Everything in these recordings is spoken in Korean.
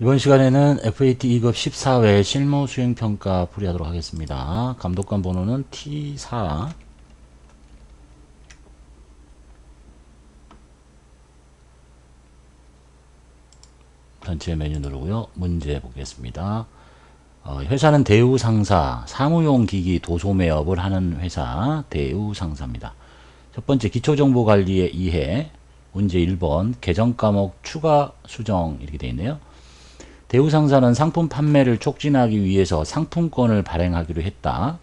이번 시간에는 FAT 2급 14회 실무 수행 평가 풀이하도록 하겠습니다. 감독관 번호는 T4 전체 메뉴 누르고요. 문제 보겠습니다. 어, 회사는 대우 상사, 사무용 기기 도소매업을 하는 회사 대우 상사입니다. 첫 번째 기초정보관리에 2해 문제 1번 개정 과목 추가 수정 이렇게 되어 있네요. 대우 상사는 상품 판매를 촉진하기 위해서 상품권을 발행하기로 했다.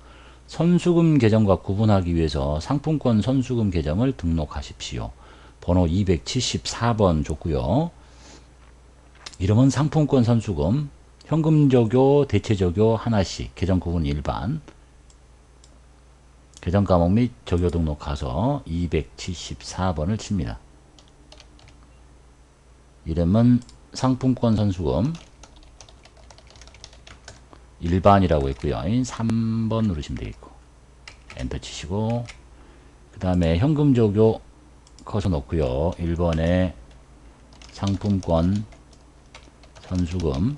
선수금 계정과 구분하기 위해서 상품권 선수금 계정을 등록하십시오. 번호 274번 줬고요. 이름은 상품권 선수금, 현금 적요, 대체 적요 하나씩, 계정 구분 일반, 계정 과목 및 적요 등록 가서 274번을 칩니다. 이름은 상품권 선수금, 일반이라고 했고요. 3번 누르시면 되겠고 엔터 치시고 그 다음에 현금 적요 커서 놓고요. 1번에 상품권 선수금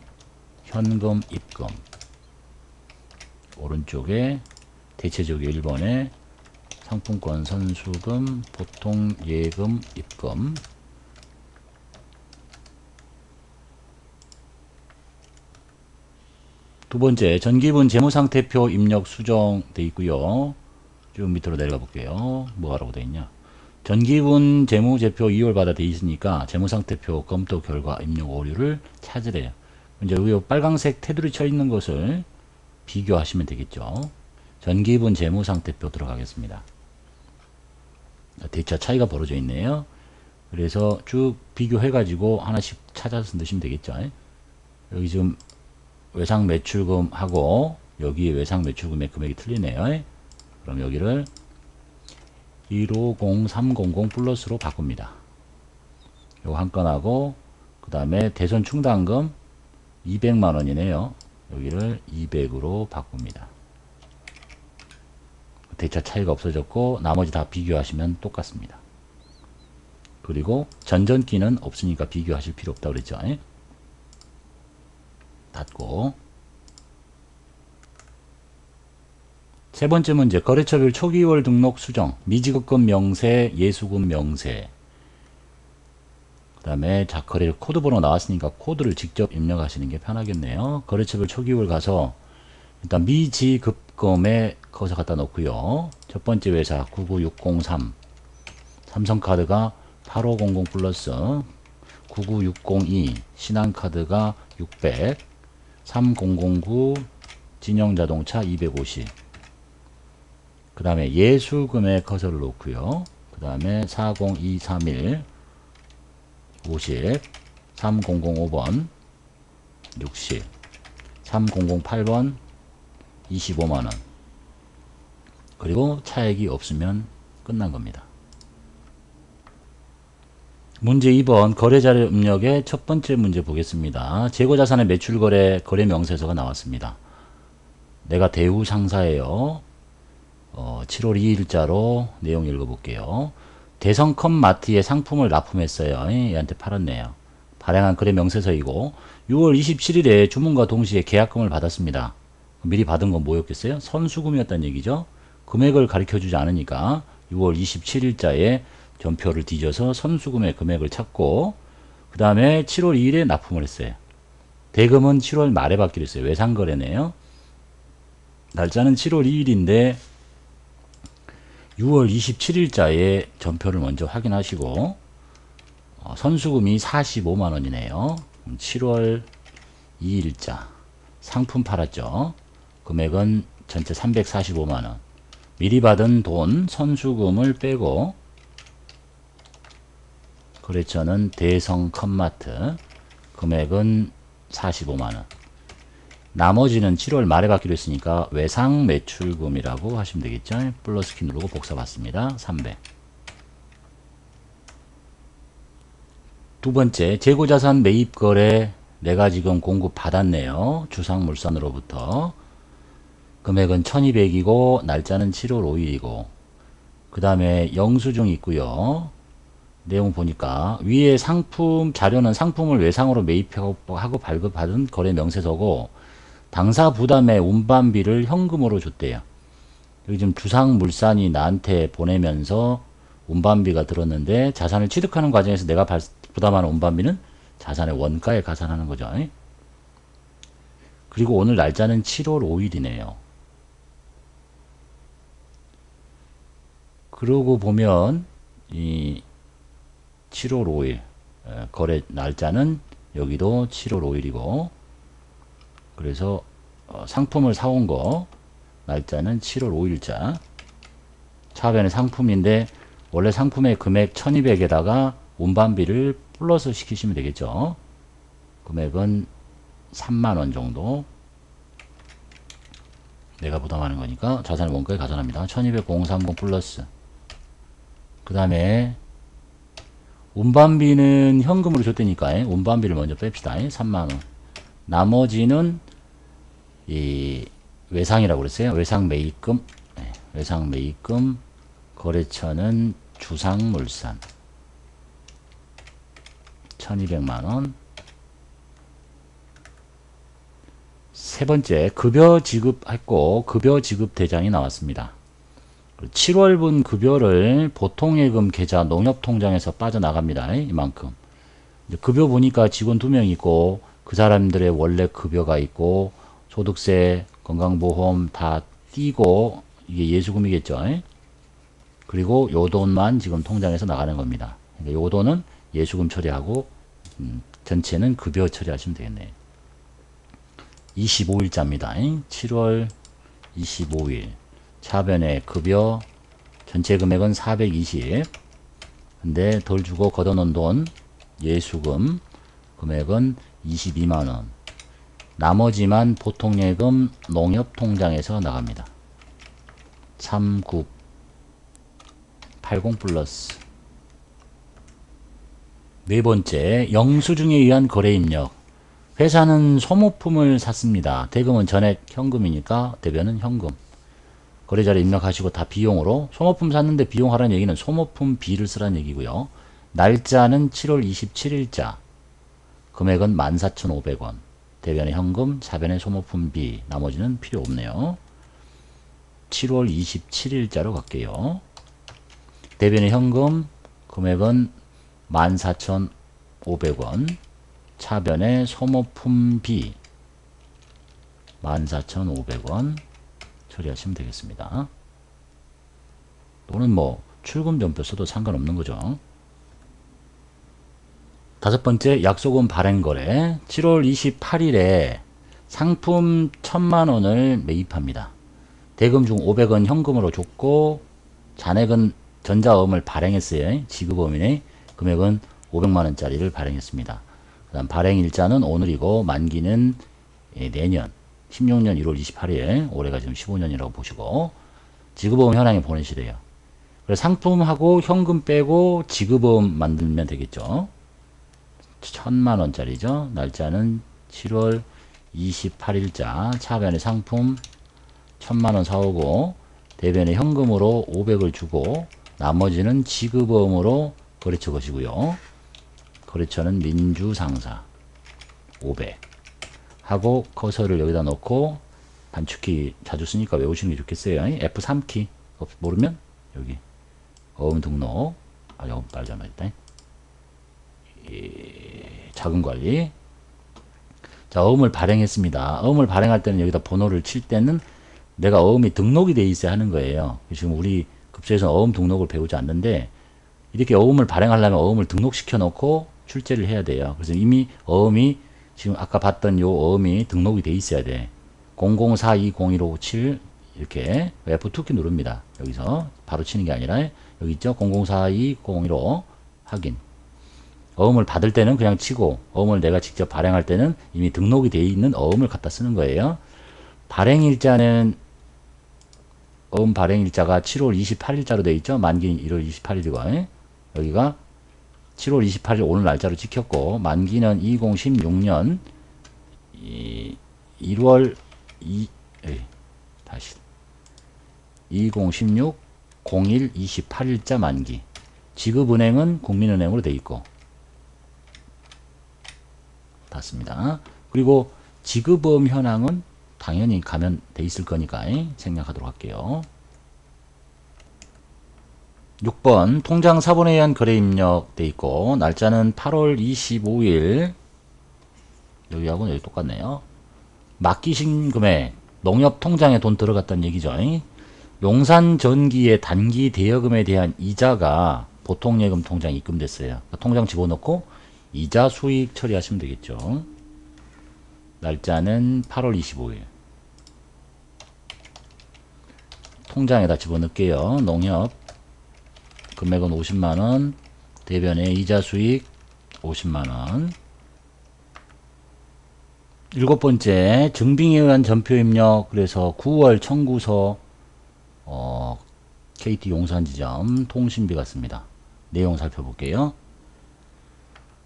현금 입금 오른쪽에 대체적이 1번에 상품권 선수금 보통 예금 입금 두 번째 전기분 재무상태표 입력 수정 돼 있고요. 쭉 밑으로 내려가 볼게요. 뭐라고 돼 있냐? 전기분 재무제표 2월 받아 돼 있으니까 재무상태표 검토 결과 입력 오류를 찾으래요. 이제 여기 빨강색 테두리 쳐 있는 것을 비교하시면 되겠죠. 전기분 재무상태표 들어가겠습니다. 대차 차이가 벌어져 있네요. 그래서 쭉 비교해 가지고 하나씩 찾아서 넣으시면 되겠죠. 여기 지금 외상 매출금하고 여기 외상 매출금의 금액이 틀리네요. 그럼 여기를 150300 플러스로 바꿉니다. 요거 한 건하고 그 다음에 대선 충당금 200만원이네요. 여기를 200으로 바꿉니다. 대차 차이가 없어졌고 나머지 다 비교하시면 똑같습니다. 그리고 전전기는 없으니까 비교하실 필요 없다고 그랬죠. 닫고. 세 번째 문제. 거래처별 초기월 등록 수정. 미지급금 명세 예수금 명세. 그 다음에 자거래 코드 번호 나왔으니까 코드를 직접 입력하시는 게 편하겠네요. 거래처별 초기월 가서 일단 미지급금에 거기서 갖다 놓고요. 첫 번째 회사 99603 삼성카드가 8500 플러스 99602 신한카드가 600 3009 진영자동차 250. 그 다음에 예술금에 커서를 놓고요. 그 다음에 40231 50 3005번 60 3008번 25만원 그리고 차액이 없으면 끝난 겁니다. 문제 2번 거래자료 입력의 첫 번째 문제 보겠습니다. 재고자산의 매출거래 거래 명세서가 나왔습니다. 내가 대우 상사예요. 어, 7월 2일자로 내용 읽어볼게요. 대성컴 마트에 상품을 납품했어요. 얘한테 팔았네요. 발행한 거래 명세서이고 6월 27일에 주문과 동시에 계약금을 받았습니다. 미리 받은 건 뭐였겠어요? 선수금이었다는 얘기죠. 금액을 가르쳐주지 않으니까 6월 27일자에 전표를 뒤져서 선수금의 금액을 찾고 그 다음에 7월 2일에 납품을 했어요. 대금은 7월 말에 받기로 했어요. 외상거래네요. 날짜는 7월 2일인데 6월 27일자에 전표를 먼저 확인하시고 어, 선수금이 45만원이네요. 7월 2일자 상품 팔았죠. 금액은 전체 345만원 미리 받은 돈 선수금을 빼고 거래처는 대성 컴마트 금액은 45만원. 나머지는 7월 말에 받기로 했으니까 외상 매출금이라고 하시면 되겠죠? 플러스 키 누르고 복사 받습니다. 300 두 번째 재고자산 매입 거래 내가 지금 공급 받았네요. 주상물산으로부터. 금액은 1200이고 날짜는 7월 5일이고. 그 다음에 영수증 있고요 내용 보니까 위에 상품 자료는 상품을 외상으로 매입하고 발급받은 거래 명세서고 당사 부담의 운반비를 현금으로 줬대요. 여기 지금 주상물산이 나한테 보내면서 운반비가 들었는데 자산을 취득하는 과정에서 내가 발- 부담하는 운반비는 자산의 원가에 가산하는 거죠. 그리고 오늘 날짜는 7월 5일이네요. 그러고 보면 이 7월 5일 에, 거래 날짜는 여기도 7월 5일이고 그래서 어, 상품을 사온 거 날짜는 7월 5일자. 차변의 상품인데 원래 상품의 금액 1200에다가 운반비를 플러스 시키시면 되겠죠. 금액은 3만원 정도. 내가 부담하는 거니까 자산의 원가에 가산합니다. 1200 플러스. 그 다음에 운반비는 현금으로 줬다니까 운반비를 먼저 뺍시다. 3만원. 나머지는 이 외상이라고 그랬어요. 외상 매입금. 네, 외상 매입금. 거래처는 주상물산. 1200만원. 세 번째 급여 지급했고 급여 지급 대장이 나왔습니다 7월분 급여를 보통예금 계좌 농협통장에서 빠져나갑니다. 이만큼. 급여 보니까 직원 두 명 있고 그 사람들의 원래 급여가 있고 소득세, 건강보험 다 띄고 이게 예수금이겠죠. 그리고 요 돈만 지금 통장에서 나가는 겁니다. 그러니까 요 돈은 예수금 처리하고 음, 전체는 급여 처리하시면 되겠네요. 25일자입니다. 7월 25일. 차변의 급여 전체 금액은 420 근데 덜 주고 걷어놓은 돈 예수금 금액은 22만원. 나머지만 보통예금 농협통장에서 나갑니다. 39 80 플러스. 네 번째 영수증에 의한 거래 입력. 회사는 소모품을 샀습니다. 대금은 전액 현금이니까 대변은 현금 거래자를 입력하시고 다 비용으로 소모품 샀는데 비용하라는 얘기는 소모품 비를 쓰라는 얘기고요. 날짜는 7월 27일자 금액은 14,500원 대변의 현금, 차변의 소모품 비 나머지는 필요 없네요. 7월 27일자로 갈게요. 대변의 현금 금액은 14,500원 차변의 소모품 비 14,500원 처리하시면 되겠습니다. 또는 뭐 출금 전표 써도 상관없는 거죠. 다섯 번째 약속은 발행거래 7월 28일에 상품 1000만원을 매입합니다. 대금 중 500원 현금으로 줬고 잔액은 전자음을 발행했어요. 지급범인의 금액은 500만원짜리를 발행했습니다. 그 다음 발행일자는 오늘이고 만기는 예, 내년 16년 1월 28일 올해가 지금 15년이라고 보시고 지급보험 현황에 보내시래요. 그래서 상품하고 현금 빼고 지급보험 만들면 되겠죠. 천만 원짜리죠. 날짜는 7월 28일자 차변의 상품 천만 원 사오고 대변의 현금으로 500을 주고 나머지는 지급보험으로 거래처 것이고요. 거래처는 민주상사 500 하고 커서를 여기다 넣고 단축키 자주 쓰니까 외우시는 게 좋겠어요. F3키 모르면 여기 어음 등록 아 이거 빨리 잘못했다. 자금 관리 자 어음을 발행했습니다. 어음을 발행할 때는 여기다 번호를 칠 때는 내가 어음이 등록이 돼 있어야 하는 거예요. 지금 우리 급수에서 어음 등록을 배우지 않는데 이렇게 어음을 발행하려면 어음을 등록시켜 놓고 출제를 해야 돼요. 그래서 이미 어음이 지금 아까 봤던 요 어음이 등록이 돼 있어야 돼. 00420157 이렇게 F2키 누릅니다. 여기서 바로 치는 게 아니라 여기 있죠. 004201호 확인. 어음을 받을 때는 그냥 치고 어음을 내가 직접 발행할 때는 이미 등록이 돼 있는 어음을 갖다 쓰는 거예요. 발행일자는 어음 발행일자가 7월 28일자로 돼 있죠. 만기 1월 28일이고 여기가 7월 28일 오늘 날짜로 찍혔고 만기는 2016년 1월 2 에이, 다시 2016 01 28일자 만기 지급은행은 국민은행으로 돼 있고 닫습니다. 그리고 지급보험 현황은 당연히 가면 돼 있을 거니까 생략하도록 할게요. 6번 통장 사본에 의한 거래 입력돼 있고 날짜는 8월 25일 여기하고는 여기 똑같네요. 맡기신 금액 농협 통장에 돈 들어갔다는 얘기죠. 용산 전기의 단기 대여금에 대한 이자가 보통 예금 통장에 입금됐어요. 그러니까 통장 집어넣고 이자 수익 처리하시면 되겠죠. 날짜는 8월 25일. 통장에다 집어넣을게요. 농협 금액은 50만원 대변에 이자 수익 50만원 일곱 번째 증빙에 의한 전표 입력 그래서 9월 청구서 어, KT 용산지점 통신비 같습니다. 내용 살펴볼게요.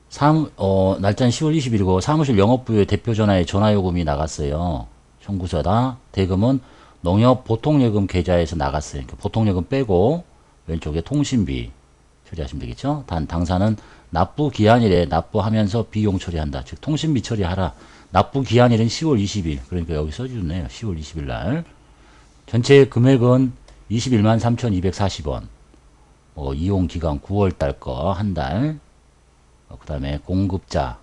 사 어, 날짜는 10월 20일이고 사무실 영업부의 대표 전화에 전화요금이 나갔어요. 청구서다. 대금은 농협 보통예금 계좌에서 나갔어요. 그러니까 보통예금 빼고 왼쪽에 통신비 처리하시면 되겠죠. 단 당사는 납부 기한일에 납부하면서 비용 처리한다. 즉 통신비 처리하라. 납부 기한일은 10월 20일. 그러니까 여기 써주네요. 10월 20일 날. 전체 금액은 21만 3,240원. 뭐 이용 기간 9월 달 거 한 달. 어, 그 다음에 공급자,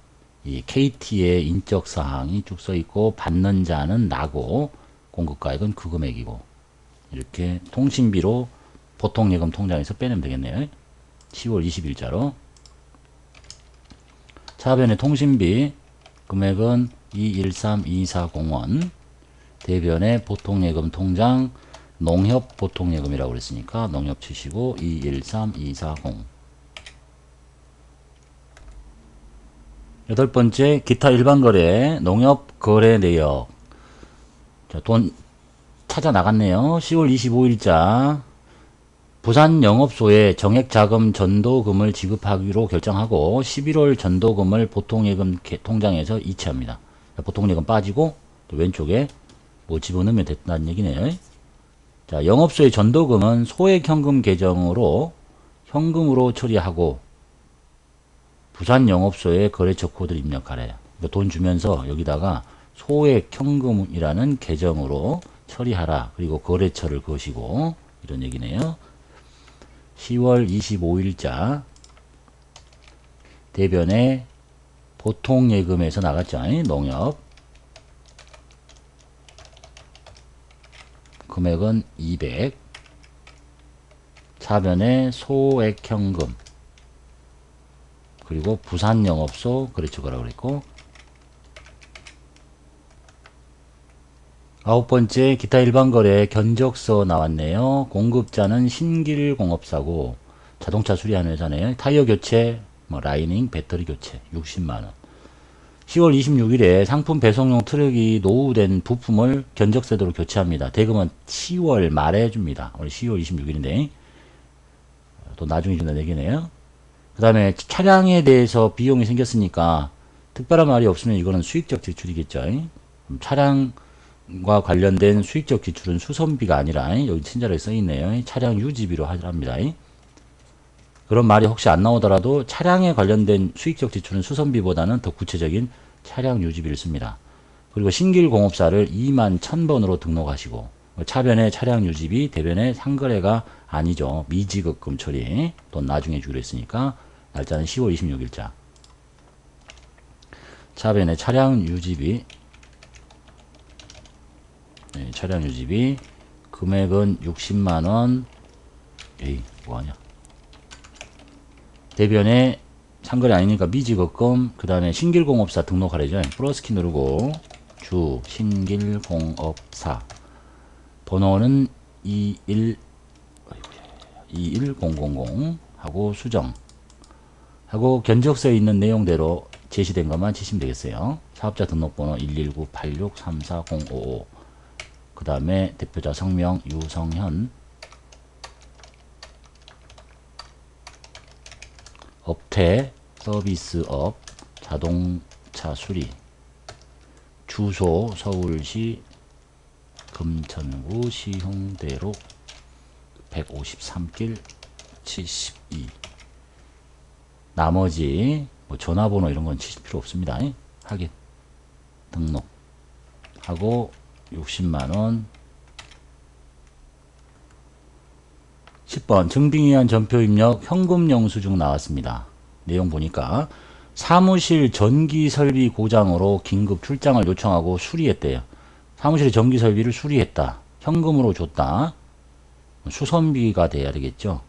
이 KT의 인적 사항이 쭉 써 있고 받는 자는 나고 공급가액은 그 금액이고 이렇게 통신비로 보통 예금 통장에서 빼내면 되겠네요. 10월 20일자로. 차변의 통신비 금액은 213240원. 대변의 보통 예금 통장 농협 보통 예금이라고 그랬으니까 농협 치시고 213240 여덟 번째 기타 일반 거래 농협 거래 내역. 자, 돈 찾아 나갔네요. 10월 25일자 부산 영업소에 정액 자금 전도금을 지급하기로 결정하고 11월 전도금을 보통예금 통장에서 이체합니다. 보통예금 빠지고 왼쪽에 뭐 집어넣으면 됐다는 얘기네요. 자, 영업소의 전도금은 소액 현금 계정으로 현금으로 처리하고 부산 영업소에 거래처 코드를 입력하래요. 그러니까 돈 주면서 여기다가 소액 현금이라는 계정으로 처리하라. 그리고 거래처를 거시고 이런 얘기네요. 10월 25일자 대변에 보통 예금에서 나갔죠. 농협. 금액은 200 차변에 소액 현금. 그리고 부산 영업소 거래처가라고 그랬고 아홉 번째 기타 일반 거래 견적서 나왔네요. 공급자는 신길 공업사고 자동차 수리하는 회사네요. 타이어 교체, 뭐 라이닝, 배터리 교체 60만 원. 10월 26일에 상품 배송용 트럭이 노후된 부품을 견적세도로 교체합니다. 대금은 10월 말에 줍니다. 오늘 10월 26일인데 또 나중에 준다는 얘기네요. 그 다음에 차량에 대해서 비용이 생겼으니까 특별한 말이 없으면 이거는 수익적 지출이겠죠. 차량 과 관련된 수익적 지출은 수선비가 아니라 여기 친절하게 써 있네요. 차량 유지비로 합니다. 그런 말이 혹시 안 나오더라도 차량에 관련된 수익적 지출은 수선비보다는 더 구체적인 차량 유지비를 씁니다. 그리고 신길 공업사를 2만 1000번으로 등록하시고 차변의 차량 유지비, 대변의 상거래가 아니죠. 미지급금 처리 돈 나중에 주기로 했으니까 날짜는 10월 26일자 차변의 차량 유지비 네, 차량 유지비 금액은 60만원. 에이 뭐하냐. 대변에 상거래 아니니까 미지급금 그 다음에 신길공업사 등록하래죠. 플러스키 누르고 주 신길공업사. 번호는 21 21000 하고 수정. 하고 견적서에 있는 내용대로 제시된 것만 치시면 되겠어요. 사업자 등록번호 119863405 그 다음에 대표자 성명 유성현. 업태 서비스업 자동차 수리. 주소 서울시 금천구 시흥대로 153길 72 나머지 뭐 전화번호 이런 건 치실 필요 없습니다. 확인. 등록 하고 60만원 10번 증빙위한 전표 입력 현금 영수증 나왔습니다. 내용 보니까 사무실 전기 설비 고장으로 긴급 출장을 요청하고 수리했대요. 사무실 전기 설비를 수리했다. 현금으로 줬다. 수선비가 돼야 되겠죠.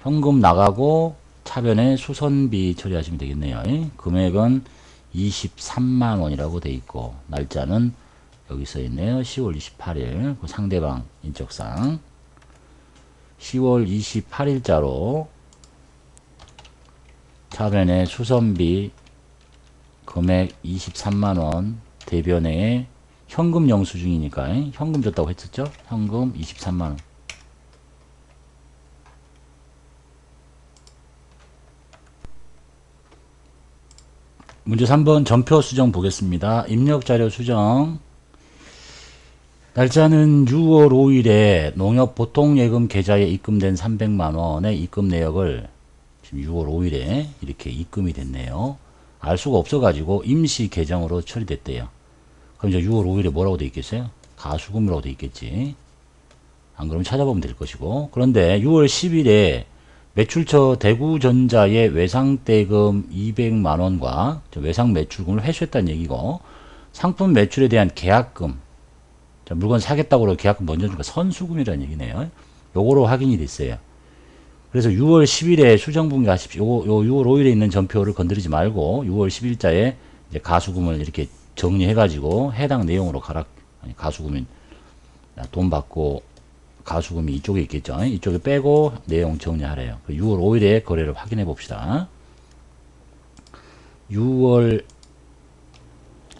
현금 나가고 차변에 수선비 처리하시면 되겠네요. 금액은 23만 원이라고 돼 있고 날짜는 여기 써 있네요. 10월 28일 그 상대방 인적상 10월 28일자로 차변에 수선비 금액 23만원 대변에 현금 영수증이니까 현금 줬다고 했었죠? 현금 23만원 문제 3번 전표 수정 보겠습니다. 입력자료 수정 날짜는 6월 5일에 농협 보통예금 계좌에 입금된 300만원의 입금 내역을 지금 6월 5일에 이렇게 입금이 됐네요. 알 수가 없어가지고 임시 계정으로 처리됐대요. 그럼 이제 6월 5일에 뭐라고 돼 있겠어요? 가수금이라고 돼 있겠지. 안 그러면 찾아보면 될 것이고. 그런데 6월 10일에 매출처 대구전자의 외상대금 200만원과 외상 매출금을 회수했다는 얘기고 상품 매출에 대한 계약금 자, 물건 사겠다고 계약금 먼저 주니까 선수금이라는 얘기네요. 요거로 확인이 됐어요. 그래서 6월 10일에 수정분기 하십시오. 요, 요 6월 5일에 있는 전표를 건드리지 말고 6월 10일자에 이제 가수금을 이렇게 정리해가지고 해당 내용으로 가락, 아니, 가수금은 돈 받고 가수금이 이쪽에 있겠죠. 이쪽에 빼고 내용 정리하래요. 6월 그 5일에 거래를 확인해 봅시다. 6월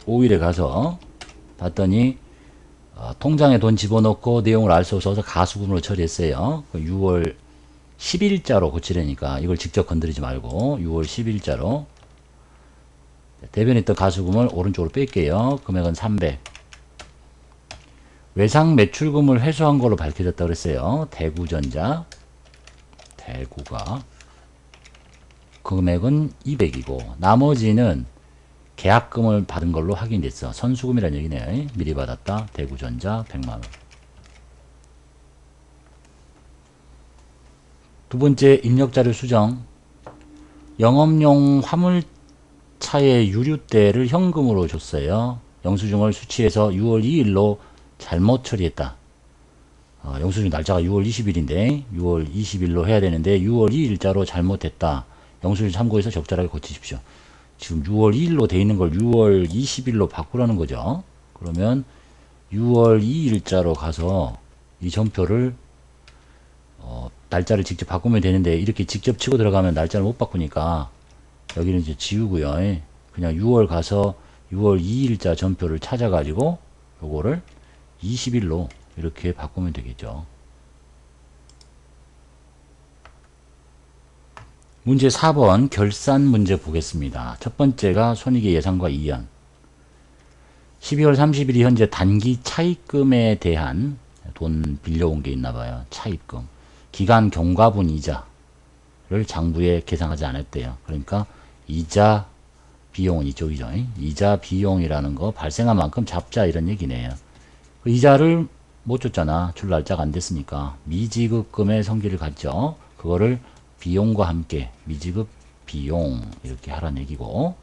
5일에 가서 봤더니 어, 통장에 돈 집어넣고 내용을 알 수 없어서 가수금으로 처리했어요. 6월 그 10일자로 고치려니까 이걸 직접 건드리지 말고 6월 10일자로 대변했던 가수금을 오른쪽으로 뺄게요. 금액은 300 외상 매출금을 회수한 걸로 밝혀졌다 그랬어요. 대구전자 대구가 금액은 200이고 나머지는 계약금을 받은 걸로 확인됐어. 선수금이라는 얘기네. 미리 받았다. 대구전자 100만원. 두 번째 입력자료 수정. 영업용 화물차의 유류대를 현금으로 줬어요. 영수증을 수취해서 6월 2일로 잘못 처리했다. 어, 영수증 날짜가 6월 20일인데 6월 20일로 해야 되는데 6월 2일자로 잘못했다. 영수증 참고해서 적절하게 고치십시오. 지금 6월 2일로 돼 있는 걸 6월 20일로 바꾸라는 거죠. 그러면 6월 2일자로 가서 이 전표를 어, 날짜를 직접 바꾸면 되는데 이렇게 직접 치고 들어가면 날짜를 못 바꾸니까 여기는 이제 지우고요. 그냥 6월 가서 6월 2일자 전표를 찾아가지고 요거를 20일로 이렇게 바꾸면 되겠죠. 문제 4번 결산 문제 보겠습니다. 첫 번째가 손익의 예상과 이연 12월 30일이 현재 단기 차입금에 대한 돈 빌려온 게 있나 봐요. 차입금. 기간 경과분 이자를 장부에 계상하지 않았대요. 그러니까 이자 비용은 이쪽이죠. 이자 비용이라는 거 발생한 만큼 잡자 이런 얘기네요. 그 이자를 못 줬잖아. 줄 날짜가 안 됐으니까. 미지급금의 성질을 갖죠. 그거를 비용과 함께 미지급 비용 이렇게 하라는 얘기고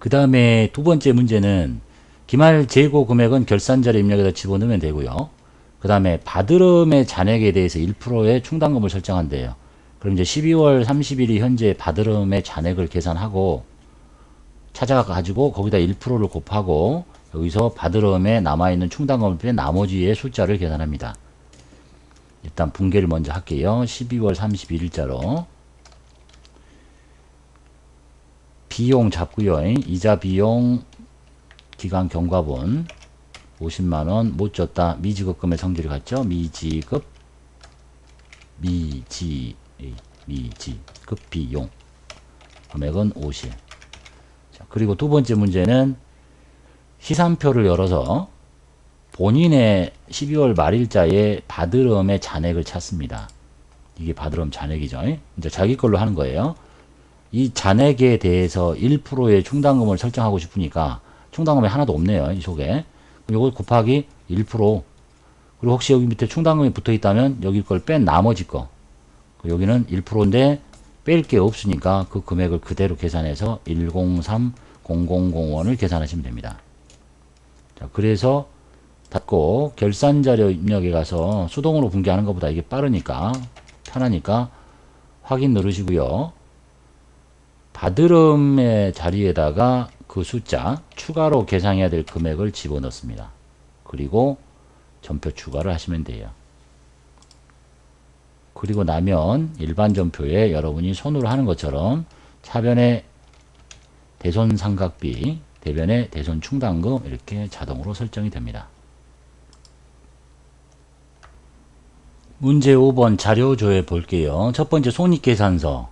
그 다음에 두 번째 문제는 기말 재고 금액은 결산자료 입력에다 집어넣으면 되고요. 그 다음에 받으름의 잔액에 대해서 1%의 충당금을 설정한대요. 그럼 이제 12월 30일이 현재 받으름의 잔액을 계산하고 찾아가 가지고 거기다 1%를 곱하고 여기서 받으름에 남아있는 충당금을 빼 나머지의 숫자를 계산합니다. 일단 붕괴를 먼저 할게요. 12월 31일자로 비용 잡고요. 이자 비용 기간 경과분 50만원 못 줬다. 미지급금의 성질을 갖죠. 미지급 미지 미지급 비용 금액은 50 자, 그리고 두 번째 문제는 시산표를 열어서 본인의 12월 말일자에 받으름의 잔액을 찾습니다. 이게 받으럼 잔액이죠. 이제 자기 걸로 하는 거예요. 이 잔액에 대해서 1%의 충당금을 설정하고 싶으니까 충당금이 하나도 없네요. 이 속에. 요거 곱하기 1% 그리고 혹시 여기 밑에 충당금이 붙어 있다면 여기 걸 뺀 나머지 거 여기는 1%인데 뺄 게 없으니까 그 금액을 그대로 계산해서 1030001을 계산하시면 됩니다. 자, 그래서 닫고 결산 자료 입력에 가서 수동으로 분기하는 것보다 이게 빠르니까 편하니까 확인 누르시고요. 받으름의 자리에다가 그 숫자 추가로 계산해야 될 금액을 집어넣습니다. 그리고 전표 추가를 하시면 돼요. 그리고 나면 일반 전표에 여러분이 손으로 하는 것처럼 차변에 대손 삼각비, 대변에 대손 충당금 이렇게 자동으로 설정이 됩니다. 문제 5번 자료 조회 볼게요. 첫 번째 손익계산서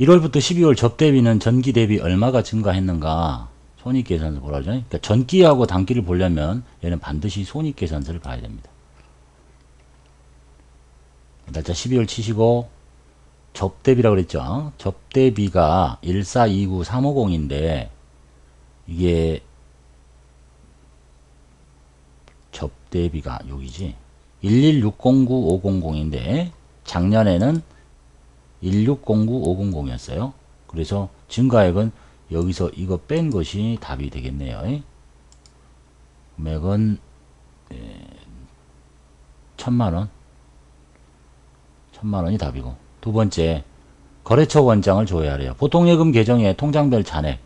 1월부터 12월 접대비는 전기 대비 얼마가 증가했는가 손익계산서 보라죠. 그러니까 전기하고 단기를 보려면 얘는 반드시 손익계산서를 봐야 됩니다. 날짜 12월 치시고 접대비라고 그랬죠. 접대비가 1429350인데 이게 접대비가 여기지 11609,500인데 작년에는 1609500이었어요. 그래서 증가액은 여기서 이거 뺀 것이 답이 되겠네요. 금액은 예, 천만원 천만원이 답이고 두 번째 거래처 원장을 조회하래요. 보통예금 계정의 통장별 잔액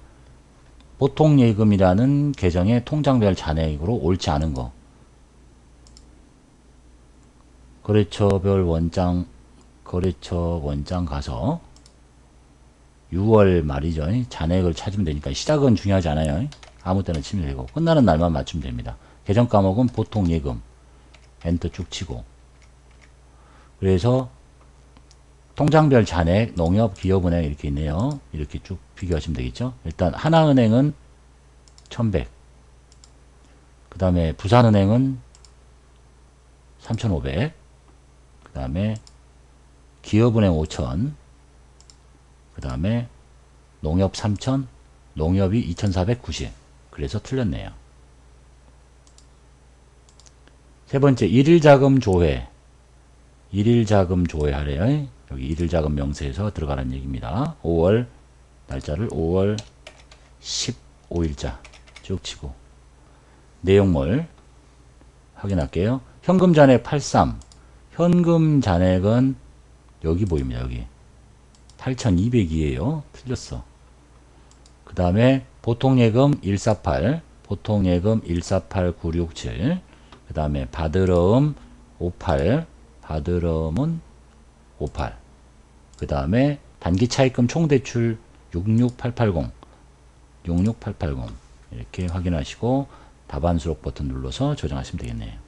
보통예금이라는 계정의 통장별 잔액으로 옳지 않은 거 거래처별 원장 거래처 원장 가서 6월 말이죠. 잔액을 찾으면 되니까 시작은 중요하지 않아요. 아무 때나 치면 되고 끝나는 날만 맞추면 됩니다. 계정 과목은 보통 예금 엔터 쭉 치고 그래서 통장별 잔액 농협 기업은행 이렇게 있네요. 이렇게 쭉 비교하시면 되겠죠. 일단 하나은행은 1100. 그 다음에 부산은행은 3500. 그 다음에 기업은행 5천. 그 다음에 농협 3천. 농협이 2490. 그래서 틀렸네요. 세 번째, 일일 자금 조회. 일일 자금 조회 하래요. 여기 일일 자금 명세에서 들어가는 얘기입니다. 5월, 날짜를 5월 15일자 쭉 치고. 내용물 확인할게요. 현금 잔액 83. 현금 잔액은 여기 보입니다. 여기. 8,200이에요. 틀렸어. 그 다음에 보통예금 148, 보통예금 148967, 그 다음에 받으러음 58, 받으러음은 58, 그 다음에 단기차입금 총대출 66880, 66880 이렇게 확인하시고 답안 수록 버튼 눌러서 조정하시면 되겠네요.